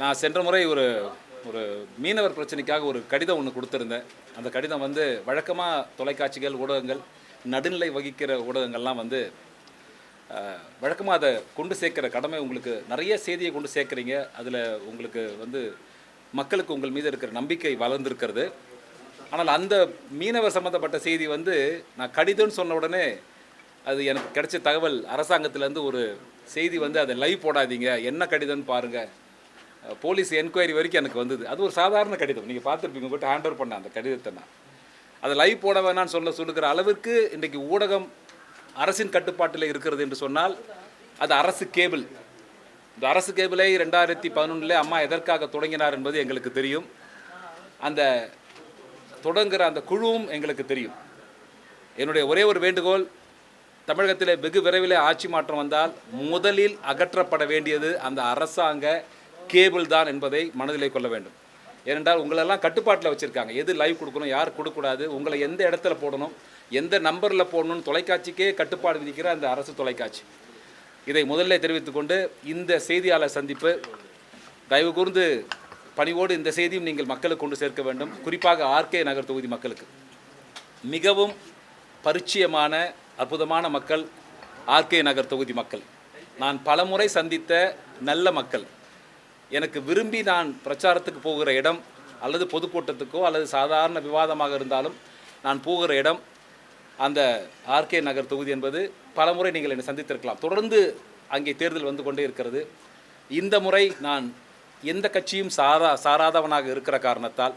நான் சென்ற முறை ஒரு ஒரு மீனவர் பிரச்சனைக்காக ஒரு கடிதம் ஒன்று கொடுத்துருந்தேன். அந்த கடிதம் வந்து வழக்கமாக தொலைக்காட்சிகள் ஊடகங்கள் நடுநிலை வகிக்கிற ஊடகங்கள்லாம் வந்து வழக்கமாக அதை கொண்டு சேர்க்குற கடமை உங்களுக்கு நிறைய செய்தியை கொண்டு சேர்க்குறீங்க. அதில் உங்களுக்கு வந்து மக்களுக்கு உங்கள் மீது இருக்கிற நம்பிக்கை வளர்ந்துருக்கிறது. ஆனால் அந்த மீனவர் சம்மந்தப்பட்ட செய்தி வந்து நான் கடிதம்னு சொன்ன உடனே அது எனக்கு கிடைச்ச தகவல் அரசாங்கத்திலேருந்து ஒரு செய்தி வந்து அதை லைவ் போடாதீங்க. என்ன கடிதம்னு பாருங்கள் போலீஸ் என்கொயரி வரைக்கும் எனக்கு வந்தது. அது ஒரு சாதாரண கடிதம். நீங்கள் பார்த்துருப்பீங்க போட்டு ஹேண்ட் ஓவர் பண்ண அந்த கடிதத்தை நான். அதை லைவ் போட வேணாம்னு சொல்ல சொல்லுகிற அளவிற்கு இன்றைக்கு ஊடகம் அரசின் கட்டுப்பாட்டில் இருக்கிறது என்று சொன்னால் அது அரசு கேபிள் இந்த அரசு கேபிளை ரெண்டாயிரத்தி பதினொன்றில் அம்மா எதற்காக தொடங்கினார் என்பது எங்களுக்கு தெரியும். அந்த தொடங்குகிற அந்த குழுவும் எங்களுக்கு தெரியும். என்னுடைய ஒரே ஒரு வேண்டுகோள் தமிழகத்தில் வெகு விரைவில் ஆட்சி மாற்றம் வந்தால் முதலில் அகற்றப்பட வேண்டியது அந்த அரசாங்க கேபிள் தான் என்பதை மனதிலே கொள்ள வேண்டும். ஏனென்றால் உங்களெல்லாம் கட்டுப்பாட்டில் வச்சுருக்காங்க. எது லைவ் கொடுக்கணும் யார் கொடுக்கக்கூடாது உங்களை எந்த இடத்துல போடணும் எந்த நம்பரில் போடணும்னு தொலைக்காட்சிக்கே கட்டுப்பாடு விதிக்கிற அந்த அரசு தொலைக்காட்சி. இதை முதல்ல தெரிவித்துக்கொண்டு இந்த செய்தியாளர் சந்திப்பு தயவு கூர்ந்து பணிவோடு இந்த செய்தியும் நீங்கள் மக்களுக்கு கொண்டு சேர்க்க வேண்டும். குறிப்பாக ஆர்கே நகர் தொகுதி மக்களுக்கு. மிகவும் பரிச்சயமான அற்புதமான மக்கள் ஆர்கே நகர் தொகுதி மக்கள். நான் பலமுறை சந்தித்த நல்ல மக்கள். எனக்கு விரும்பி நான் பிரச்சாரத்துக்கு போகிற இடம் அல்லது பொதுக்கூட்டத்துக்கோ அல்லது சாதாரண விவாதமாக இருந்தாலும் நான் போகிற இடம் அந்த ஆர்கே நகர் தொகுதி என்பது பலமுறை நீங்கள் என்னை சந்தித்திருக்கலாம். தொடர்ந்து அங்கே தேர்தல் வந்து கொண்டே இருக்கிறது. இந்த முறை நான் எந்த கட்சியும் சாரா சாராதவனாக இருக்கிற காரணத்தால்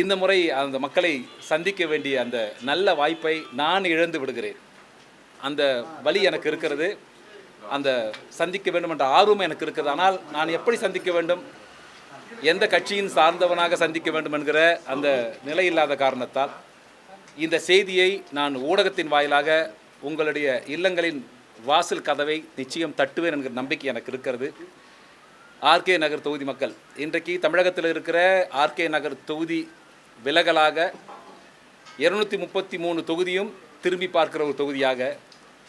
இந்த முறை அந்த மக்களை சந்திக்க வேண்டிய அந்த நல்ல வாய்ப்பை நான் இழந்து விடுகிறேன். அந்த வழி எனக்கு இருக்கிறது. அந்த சந்திக்க வேண்டும் என்ற ஆர்வம் எனக்கு இருக்கிறது ஆனால் நான் எப்படி சந்திக்க வேண்டும்? எந்த கட்சியின் சார்ந்தவனாக சந்திக்க வேண்டும் என்கிற அந்த நிலை இல்லாத காரணத்தால் இந்த செய்தியை நான் ஊடகத்தின் வாயிலாக உங்களுடைய இல்லங்களின் வாசல் கதவை நிச்சயம் தட்டுவேன் என்கிற நம்பிக்கை எனக்கு இருக்கிறது. ஆர்கே நகர் தொகுதி மக்கள் இன்றைக்கு தமிழகத்தில் இருக்கிற ஆர்கே நகர் தொகுதி விலகலாக இருநூற்றி முப்பத்தி மூணு தொகுதியும் திரும்பி பார்க்கிற ஒரு தொகுதியாக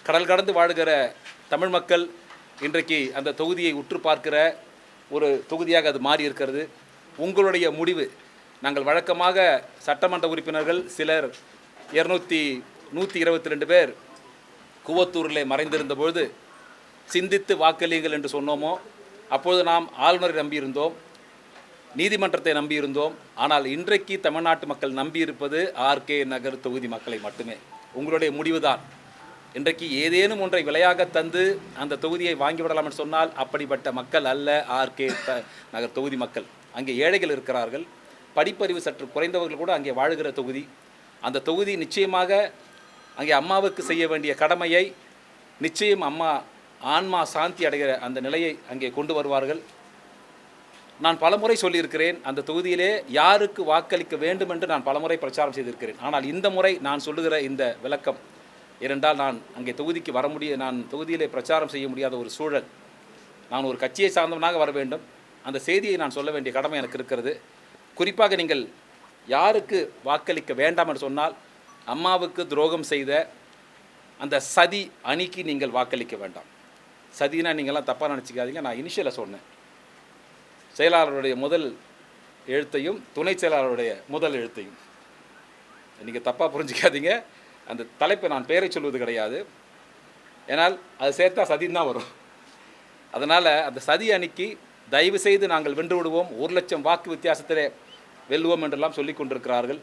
கடல் கடந்து வாழுகிற தமிழ் மக்கள் இன்றைக்கு அந்த தொகுதியை உற்று பார்க்கிற ஒரு தொகுதியாக அது மாறி இருக்கிறது. உங்களுடைய முடிவு நாங்கள் வழக்கமாக சட்டமன்ற உறுப்பினர்கள் சிலர் இரநூத்தி நூற்றி இருபத்தி ரெண்டு பேர் குவத்தூரில் மறைந்திருந்த பொழுது சிந்தித்து வாக்களியுங்கள் என்று சொன்னோமோ அப்பொழுது நாம் ஆளுநரை நம்பியிருந்தோம் நீதிமன்றத்தை நம்பியிருந்தோம். ஆனால் இன்றைக்கு தமிழ்நாட்டு மக்கள் நம்பியிருப்பது ஆர்கே நகர் தொகுதி மக்களை மட்டுமே. உங்களுடைய முடிவுதான். இன்றைக்கு ஏதேனும் ஒன்றை விலையாக தந்து அந்த தொகுதியை வாங்கிவிடலாம் என்று சொன்னால் அப்படிப்பட்ட மக்கள் அல்ல ஆர்கே த நகர் தொகுதி மக்கள். அங்கே ஏழைகள் இருக்கிறார்கள். படிப்பறிவு சற்று குறைந்தவர்கள் கூட அங்கே வாழுகிற தொகுதி. அந்த தொகுதி நிச்சயமாக அங்கே அம்மாவுக்கு செய்ய வேண்டிய கடமையை நிச்சயம் அம்மா ஆன்மா சாந்தி அடைகிற அந்த நிலையை அங்கே கொண்டு வருவார்கள். நான் பலமுறை சொல்லியிருக்கிறேன் அந்த தொகுதியிலே யாருக்கு வாக்களிக்க வேண்டும் என்று நான் பலமுறை பிரச்சாரம் செய்திருக்கிறேன். ஆனால் இந்த முறை நான் சொல்லுகிற இந்த விளக்கம் இரண்டால் நான் அங்கே தொகுதிக்கு வர முடிய நான் தொகுதியிலே பிரச்சாரம் செய்ய முடியாத ஒரு சூழல். நான் ஒரு கட்சியை சார்ந்தவனாக வர வேண்டும். அந்த செய்தியை நான் சொல்ல வேண்டிய கடமை எனக்கு இருக்கிறது. குறிப்பாக நீங்கள் யாருக்கு வாக்களிக்க வேண்டாம் என்று சொன்னால் அம்மாவுக்கு துரோகம் செய்த அந்த சதி அணிக்கு நீங்கள் வாக்களிக்க வேண்டாம். சதினா நீங்கள்லாம் தப்பாக நினச்சிக்காதீங்க. நான் இனிஷியலை சொன்னேன். செயலாளருடைய முதல் எழுத்தையும் துணை செயலாளருடைய முதல் எழுத்தையும். நீங்கள் தப்பாக புரிஞ்சிக்காதீங்க. அந்த தலைப்பை நான் பெயரை சொல்வது கிடையாது. ஏனால் அது சேர்த்தா சதின்னு தான் வரும். அதனால் அந்த சதி அணிக்கு தயவு செய்து நாங்கள் வென்று விடுவோம். ஒரு லட்சம் வாக்கு வித்தியாசத்திலே வெல்லுவோம் என்றெல்லாம் சொல்லி கொண்டிருக்கிறார்கள்.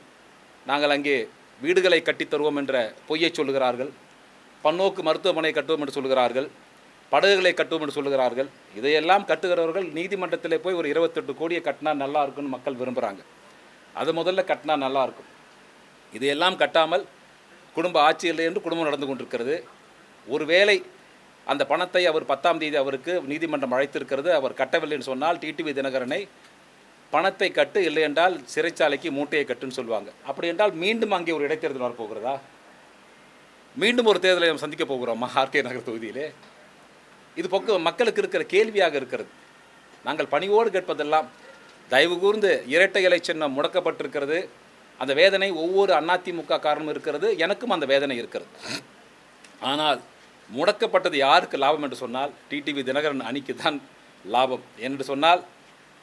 நாங்கள் அங்கே வீடுகளை கட்டித்தருவோம் என்ற பொய்யை சொல்லுகிறார்கள். பன்னோக்கு மருத்துவமனை கட்டுவோம் என்று சொல்கிறார்கள் படகுகளை கட்டுவோம் என்று சொல்லுகிறார்கள். இதையெல்லாம் கட்டுகிறவர்கள் நீதிமன்றத்தில் போய் ஒரு இருபத்தெட்டு கோடியை கட்டினா நல்லா இருக்கும்னு மக்கள் விரும்புகிறாங்க அது முதல்ல கட்டினா நல்லா இருக்கும். இதையெல்லாம் கட்டாமல் குடும்ப ஆட்சி இல்லை என்று குடும்பம் நடந்து கொண்டிருக்கிறது. ஒருவேளை அந்த பணத்தை அவர் பத்தாம் தேதி அவருக்கு நீதிமன்றம் அழைத்திருக்கிறது அவர் கட்டவில்லைன்னு சொன்னால் டிடிவி தினகரனை பணத்தை கட்டு இல்லை என்றால் சிறைச்சாலைக்கு மூட்டையை கட்டுன்னு சொல்லுவாங்க. அப்படி என்றால் மீண்டும் அங்கே ஒரு இடைத்தேர்தல் வரப்போகிறதா? மீண்டும் ஒரு தேர்தலை நம்ம சந்திக்க போகிறோமா ஆர்கே நகர் தொகுதியிலே? இது பக்கம் மக்களுக்கு இருக்கிற கேள்வியாக இருக்கிறது. நாங்கள் பணியோடு கேட்பதெல்லாம் தயவு கூர்ந்து இரட்டை இலை சின்னம் முடக்கப்பட்டிருக்கிறது. அந்த வேதனை ஒவ்வொரு அதிமுக காரணம் இருக்கிறது எனக்கும் அந்த வேதனை இருக்கிறது. ஆனால் முடக்கப்பட்டது யாருக்கு லாபம் என்று சொன்னால் டிடிவி தினகரன் அணிக்கு தான் லாபம். என்று சொன்னால்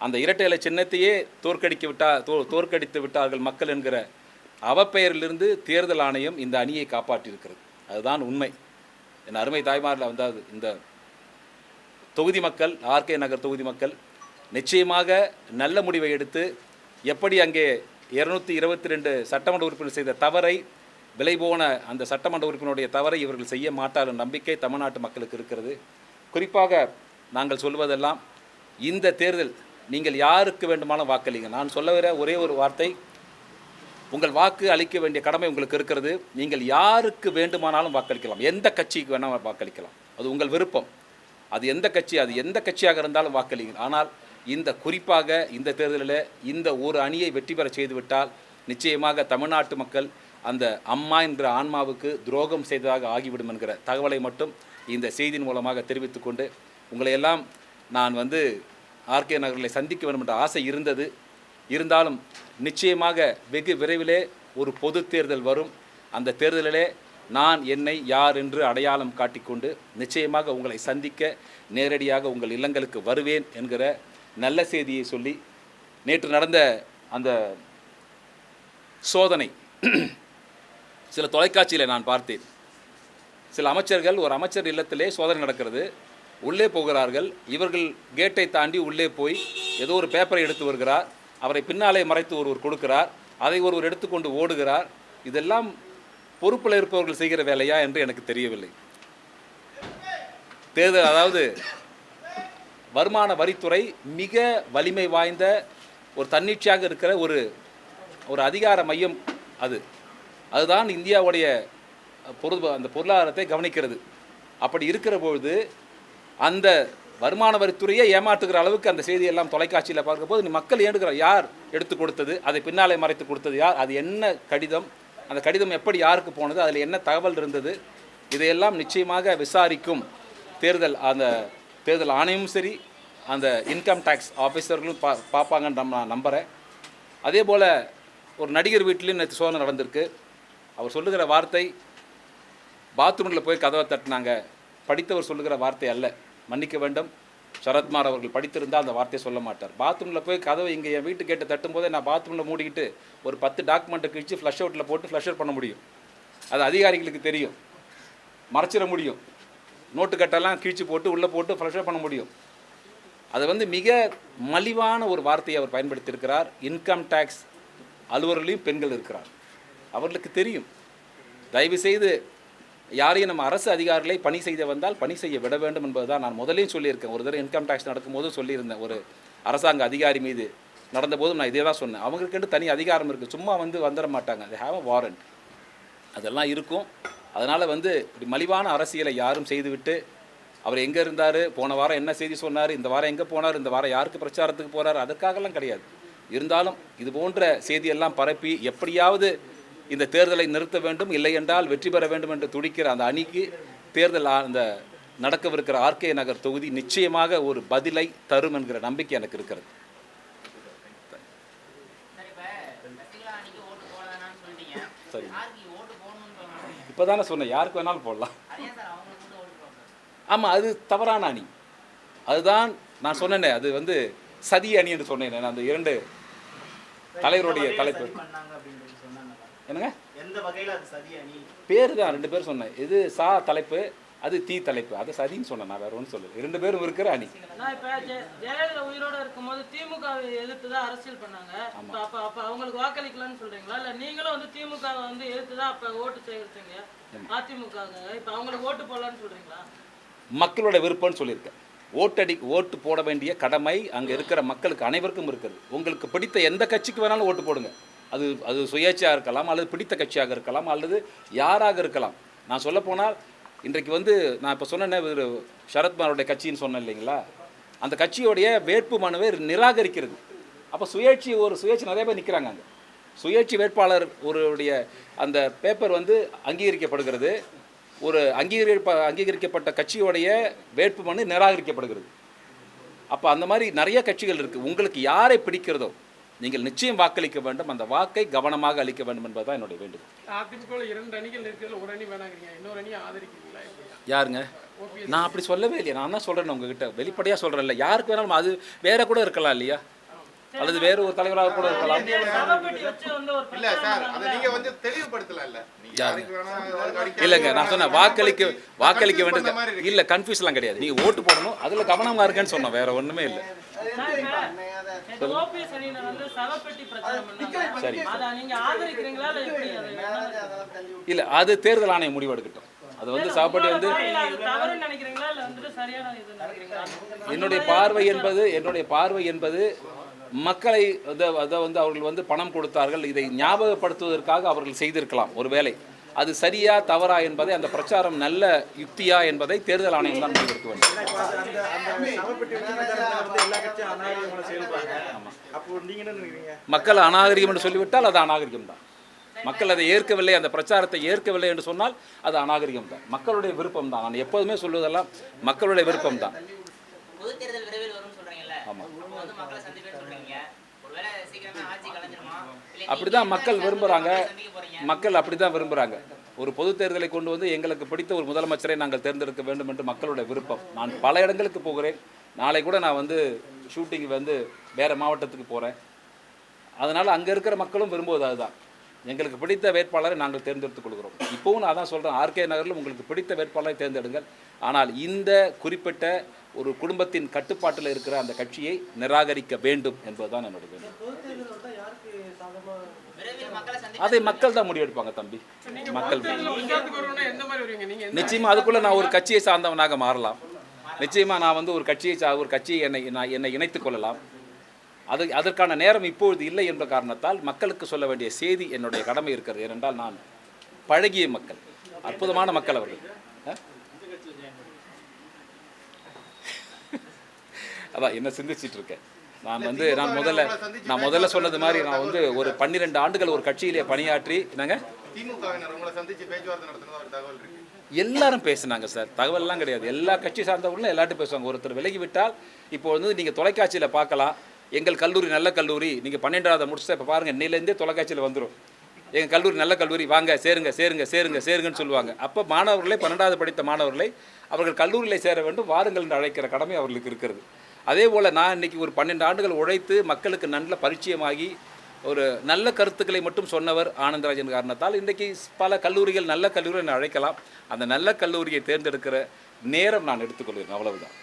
அந்த இரட்டை இலை சின்னத்தையே தோற்கடிக்க விட்டா தோ தோற்கடித்து விட்டார்கள் மக்கள் என்கிற அவப்பெயரிலிருந்து தேர்தல் ஆணையம் இந்த அணியை காப்பாற்றியிருக்கிறது. அதுதான் உண்மை. என் அருமை தாய்மாரில் வந்தாது இந்த தொகுதி மக்கள் ஆர்கே நகர் தொகுதி மக்கள் நிச்சயமாக நல்ல முடிவை எடுத்து எப்படி அங்கே இருநூற்றி இருபத்தி ரெண்டு சட்டமன்ற உறுப்பினர் செய்த தவறை விலை போன அந்த சட்டமன்ற உறுப்பினருடைய தவறை இவர்கள் செய்ய மாட்டார் நம்பிக்கை தமிழ்நாட்டு மக்களுக்கு இருக்கிறது. குறிப்பாக நாங்கள் சொல்வதெல்லாம் இந்த தேர்தல் நீங்கள் யாருக்கு வேண்டுமானாலும் வாக்களிங்க நான் சொல்ல வர ஒரே ஒரு வார்த்தை உங்கள் வாக்கு அளிக்க வேண்டிய கடமை உங்களுக்கு இருக்கிறது. நீங்கள் யாருக்கு வேண்டுமானாலும் வாக்களிக்கலாம். எந்த கட்சிக்கு வேணால் வாக்களிக்கலாம். அது உங்கள் விருப்பம். அது எந்த கட்சி அது எந்த கட்சியாக இருந்தாலும் வாக்களிங்க ஆனால் இந்த குறிப்பாக இந்த தேர்தலில் இந்த ஒரு அணியை வெற்றி பெற செய்துவிட்டால் நிச்சயமாக தமிழ்நாட்டு மக்கள் அந்த அம்மா என்கிற ஆன்மாவுக்கு துரோகம் செய்ததாக ஆகிவிடும் என்கிற தகவலை மட்டும் இந்த செய்தியின் மூலமாக தெரிவித்துக்கொண்டு கொண்டு நான் வந்து ஆர்கே நகரில் சந்திக்க வேண்டும் என்ற ஆசை இருந்தது. இருந்தாலும் நிச்சயமாக வெகு விரைவிலே ஒரு பொது தேர்தல் வரும். அந்த தேர்தலிலே நான் என்னை யார் என்று அடையாளம் காட்டிக்கொண்டு நிச்சயமாக உங்களை சந்திக்க நேரடியாக உங்கள் இல்லங்களுக்கு வருவேன் என்கிற நல்ல செய்தியை சொல்லி நேற்று நடந்த அந்த சோதனை. சில தொலைக்காட்சியில் நான் பார்த்தேன். சில அமைச்சர்கள் ஒரு அமைச்சர் இல்லத்திலே சோதனை நடக்கிறது. உள்ளே போகிறார்கள். இவர்கள் கேட்டை தாண்டி உள்ளே போய் ஏதோ ஒரு பேப்பரை எடுத்து வருகிறார். அவரை பின்னாலே மறைத்து ஒருவர் கொடுக்கிறார். அதை ஒருவர் எடுத்துக்கொண்டு ஓடுகிறார். இதெல்லாம் பொறுப்பில் இருப்பவர்கள் செய்கிற வேலையா என்று எனக்கு தெரியவில்லை. தேர்தல் அதாவது வருமான வரித்துறை மிக வலிமை வாய்ந்த ஒரு தன்னிச்சையாக இருக்கிற ஒரு ஒரு அதிகார மையம் அது. அதுதான் இந்தியாவுடைய பொருள் அந்த பொருளாதாரத்தை கவனிக்கிறது. அப்படி இருக்கிற பொழுது அந்த வருமான வரித்துறையை ஏமாற்றுகிற அளவுக்கு அந்த செய்தியெல்லாம் தொலைக்காட்சியில் பார்க்கும்போது நீ மக்கள் ஏண்டுகிறார் யார் எடுத்து கொடுத்தது? அதை பின்னாலே மறைத்து கொடுத்தது யார்? அது என்ன கடிதம்? அந்த கடிதம் எப்படி யாருக்கு போனது? அதில் என்ன தகவல் இருந்தது? இதையெல்லாம் நிச்சயமாக விசாரிக்கும் தேர்தல் அந்த தேர்தல் ஆணையமும் சரி அந்த இன்கம் டேக்ஸ் ஆஃபீஸர்களும் பா பார்ப்பாங்கன்னு நம்ம நான் நம்புகிறேன் அதே போல் ஒரு நடிகர் வீட்லேயும் நேற்று சோதனை நடந்திருக்கு. அவர் சொல்லுகிற வார்த்தை பாத்ரூமில் போய் கதவை தட்டினாங்க. படித்தவர் சொல்லுகிற வார்த்தை அல்ல. மன்னிக்க வேண்டும். சரத்குமார் அவர்கள் படித்திருந்தால் அந்த வார்த்தையை சொல்ல மாட்டார். பாத்ரூமில் போய் கதவை இங்கே என் வீட்டு கேட்டு தட்டும்போதே நான் பாத்ரூமில் மூடிக்கிட்டு ஒரு பத்து டாக்குமெண்ட்டை கிழிச்சு ஃப்ளஷ் அவுட்டில் போட்டு ஃப்ளஷ் அவுட் பண்ண முடியும். அது அதிகாரிகளுக்கு தெரியும். மறைச்சிட முடியும். நோட்டு கட்டெல்லாம் போட்டு உள்ளே போட்டு ஃப்ளஷ் பண்ண முடியும். அது வந்து மிக மலிவான ஒரு வார்த்தையை அவர் பயன்படுத்தியிருக்கிறார். இன்கம் டேக்ஸ் அலுவலர்களையும் பெண்கள் இருக்கிறார். அவர்களுக்கு தெரியும். தயவு செய்து யாரையும் நம்ம அரசு அதிகாரிகளை பணி செய்த வந்தால் பணி செய்ய விட வேண்டும் என்பதுதான் நான் முதலையும் சொல்லியிருக்கேன். ஒரு தடவை இன்கம் டேக்ஸ் நடக்கும்போது சொல்லியிருந்தேன். ஒரு அரசாங்க அதிகாரி மீது நடந்தபோதும் நான் இதே தான் சொன்னேன் அவங்களுக்குன்னு தனி அதிகாரம் இருக்குது சும்மா வந்து வந்துட மாட்டாங்க. அது ஹாவ் அ வாரண்ட் அதெல்லாம் இருக்கும். அதனால் வந்து இப்படி மலிவான அரசியலை யாரும் செய்துவிட்டு அவர் எங்கே இருந்தார் போன வாரம் என்ன செய்தி சொன்னார் இந்த வாரம் எங்கே போனார் இந்த வாரம் யாருக்கு பிரச்சாரத்துக்கு போகிறார் அதுக்காகலாம் கிடையாது. இருந்தாலும் இது போன்ற செய்தியெல்லாம் பரப்பி எப்படியாவது இந்த தேர்தலை நிறுத்த வேண்டும் இல்லை என்றால் வெற்றி பெற வேண்டும் என்று துடிக்கிற அந்த அணிக்கு தேர்தல் அந்த நடக்கவிருக்கிற ஆர்கே நகர் தொகுதி நிச்சயமாக ஒரு பதிலை தரும் என்கிற நம்பிக்கை எனக்கு இருக்கிறது. சரி. இப்ப தானே சொன்னேன். யாருக்கு வேணாலும் போடலாம். ஆமாம் அது தவறான அணி. அதுதான் நான் சொன்னேனே அது வந்து சதி அணி என்று சொன்னேன். நான் அந்த இரண்டு தலைவருடைய தலைப்பு. என்னங்க? பேர் தான் ரெண்டு பேர் சொன்னேன். இது சா தலைப்பு. அது தீ தலைப்பு. அது சதின்னு சொன்னேன் நான் வேற ஒன்றும் சொல்லல. ரெண்டு பேரும் இருக்கிற அணி. ஜெயலலிதா உயிரோட இருக்கும்போது திமுகவை எதிர்த்து தான் அரசியல் பண்ணாங்க. அப்ப அப்ப அவங்களுக்கு வாக்களிக்கலாம்னு சொல்றீங்களா? இல்ல நீங்களும் வந்து திமுக வந்து எதிர்த்து தான் அப்ப ஓட்டு சேகரிச்சீங்க? அதிமுக இப்ப அவங்களுக்கு ஓட்டு போடலாம்னு சொல்றீங்களா? மக்களோட விருப்பம்னு சொல்லியிருக்கேன். ஓட்டடி ஓட்டு போட வேண்டிய கடமை அங்கே இருக்கிற மக்களுக்கு அனைவருக்கும் இருக்குது. உங்களுக்கு பிடித்த எந்த கட்சிக்கு வேணாலும் ஓட்டு போடுங்க. அது அது சுயேட்சையாக இருக்கலாம் அல்லது பிடித்த கட்சியாக இருக்கலாம் அல்லது யாராக இருக்கலாம். நான் சொல்லப்போனால் இன்றைக்கு வந்து நான் இப்போ சொன்னேன்னே ஒரு சரத்குமாரோடைய கட்சின்னு சொன்னேன் இல்லைங்களா? அந்த கட்சியோடைய வேட்பு மனுவை நிராகரிக்கிறது. அப்போ சுயேட்சி ஒரு சுயேட்சி நிறைய பேர் நிற்கிறாங்க அங்கே. சுயேட்சி வேட்பாளர் ஒருடைய அந்த பேப்பர் வந்து அங்கீகரிக்கப்படுகிறது. ஒரு அங்கீகரிப்ப அங்கீகரிக்கப்பட்ட கட்சியோடைய வேட்புமனு நிராகரிக்கப்படுகிறது. அப்போ அந்த மாதிரி நிறைய கட்சிகள் இருக்குது உங்களுக்கு யாரை பிடிக்கிறதோ நீங்கள் நிச்சயம் வாக்களிக்க வேண்டும். அந்த வாக்கை கவனமாக அளிக்க வேண்டும் என்பதுதான் என்னுடைய வேண்டுகோள். அதிமுக இரண்டு அணிகள் ஒரு அணி வேணாங்கிறீங்க. இன்னொரு ஆதரிக்கிறீங்களா யாருங்க? நான் அப்படி சொல்லவே இல்லையா. நான் தான் சொல்கிறேன் உங்ககிட்ட. வெளிப்படையாக சொல்கிறேன்ல யாருக்கு வேணாலும் அது வேற கூட இருக்கலாம் இல்லையா? அல்லது வேறு ஒரு தலைவராக கூட இருக்கலாம். இல்ல சார் அதை பண்ணாங்கல்ல? நீங்க வந்து தெளிவுபடுத்தல இல்ல. நீங்க யாருக்கு வேணா யாருக்கு அடிக்காதீங்க. இல்லைங்க நான் சொன்னேன் வாக்களிக்க வாக்களிக்க வேண்டியது. இல்லை கன்ஃபியூஸ்லாம் கிடையாது. நீங்கள் ஓட்டு போடணும். அதில் கவனமாக இருக்கேன்னு சொன்னோம் வேற ஒன்றுமே இல்லை. சார், இல்ல அது என்ன? இல்லை அது தேர்தல் ஆணையம் முடிவெடுக்கட்டும். அது வந்து சாப்பாடு வந்து என்னுடைய பார்வை என்பது என்னுடைய பார்வை என்பது மக்களை அதை அதை வந்து அவர்கள் வந்து பணம் கொடுத்தார்கள். இதை ஞாபகப்படுத்துவதற்காக அவர்கள் செய்திருக்கலாம். ஒருவேளை அது சரியா தவறா என்பதை அந்த பிரச்சாரம் நல்ல யுக்தியா என்பதை தேர்தல் ஆணையம் தான் முடிவெடுக்க வேண்டும். மக்கள் அநாகரிகம் என்று சொல்லிவிட்டால் அது அநாகரிகம் தான். மக்கள் அதை ஏற்கவில்லை அந்த பிரச்சாரத்தை ஏற்கவில்லை என்று சொன்னால் அது அநாகரிகம் தான். மக்களுடைய விருப்பம் தான். நான் எப்போதுமே சொல்வதெல்லாம் மக்களுடைய விருப்பம் தான். பொது அப்படிதான் மக்கள் விரும்புகிறாங்க மக்கள் அப்படி தான் விரும்புகிறாங்க ஒரு பொது தேர்தலை கொண்டு வந்து எங்களுக்கு பிடித்த ஒரு முதலமைச்சரை நாங்கள் தேர்ந்தெடுக்க வேண்டும் என்று மக்களுடைய விருப்பம். நான் பல இடங்களுக்கு போகிறேன். நாளை கூட நான் வந்து ஷூட்டிங் வந்து வேறு மாவட்டத்துக்கு போகிறேன் அதனால் அங்கே இருக்கிற மக்களும் விரும்புவது அதுதான். எங்களுக்கு பிடித்த வேட்பாளரை நாங்கள் தேர்ந்தெடுத்துக் கொள்கிறோம். இப்போவும் நான் தான் சொல்கிறேன் ஆர்கே நகரில் உங்களுக்கு பிடித்த வேட்பாளரை தேர்ந்தெடுங்கள். ஆனால் இந்த குறிப்பிட்ட ஒரு குடும்பத்தின் கட்டுப்பாட்டில் இருக்கிற அந்த கட்சியை நிராகரிக்க வேண்டும் என்பதுதான் என்னுடைய வேண்டுகோள். அதை மக்கள் தான் முடிவெடுப்பாங்க தம்பி. மக்கள் நிச்சயமா அதுக்குள்ள நான் ஒரு கட்சியை சார்ந்தவனாக மாறலாம். நிச்சயமா நான் வந்து ஒரு கட்சியை சா ஒரு கட்சியை என்னை நான் என்னை இணைத்துக் கொள்ளலாம். அது அதற்கான நேரம் இப்பொழுது இல்லை என்ற காரணத்தால் மக்களுக்கு சொல்ல வேண்டிய செய்தி என்னுடைய கடமை இருக்கிறது. ஏனென்றால் நான் பழகிய மக்கள் அற்புதமான மக்கள் அவர்கள். அதான் என்ன சிந்திச்சிட்டு இருக்கேன் நான் வந்து நான் முதல்ல நான் முதல்ல சொன்னது மாதிரி நான் வந்து ஒரு பன்னிரெண்டு ஆண்டுகள் ஒரு கட்சியிலே பணியாற்றி என்னங்க? எல்லாரும் பேசுனாங்க சார். தகவல்லாம் கிடையாது. எல்லா கட்சி சார்ந்தவர்களும் எல்லார்ட்டும் பேசுவாங்க. ஒருத்தர் விலகி விட்டால் இப்போ வந்து நீங்கள் தொலைக்காட்சியில் பார்க்கலாம். எங்கள் கல்லூரி நல்ல கல்லூரி. நீங்கள் பன்னெண்டாவது முடிச்சுட்டு இப்போ பாருங்கள் இன்னிலேருந்தே தொலைக்காட்சியில் வந்துடும் எங்கள் கல்லூரி நல்ல கல்லூரி. வாங்க சேருங்க சேருங்க சேருங்க சேருங்கன்னு சொல்லுவாங்க. அப்போ மாணவர்களை பன்னெண்டாவது படித்த மாணவர்களை அவர்கள் கல்லூரியில் சேர வேண்டும் வாருங்கள் என்று அழைக்கிற கடமை அவர்களுக்கு இருக்கிறது. அதே போல் நான் இன்னைக்கு ஒரு பன்னெண்டு ஆண்டுகள் உழைத்து மக்களுக்கு நல்ல பரிச்சயமாகி ஒரு நல்ல கருத்துக்களை மட்டும் சொன்னவர் ஆனந்தராஜன் காரணத்தால் இன்றைக்கி பல கல்லூரிகள் நல்ல கல்லூரி அழைக்கலாம். அந்த நல்ல கல்லூரியை தேர்ந்தெடுக்கிற நேரம் நான் எடுத்துக்கொள்கிறேன். அவ்வளவுதான்.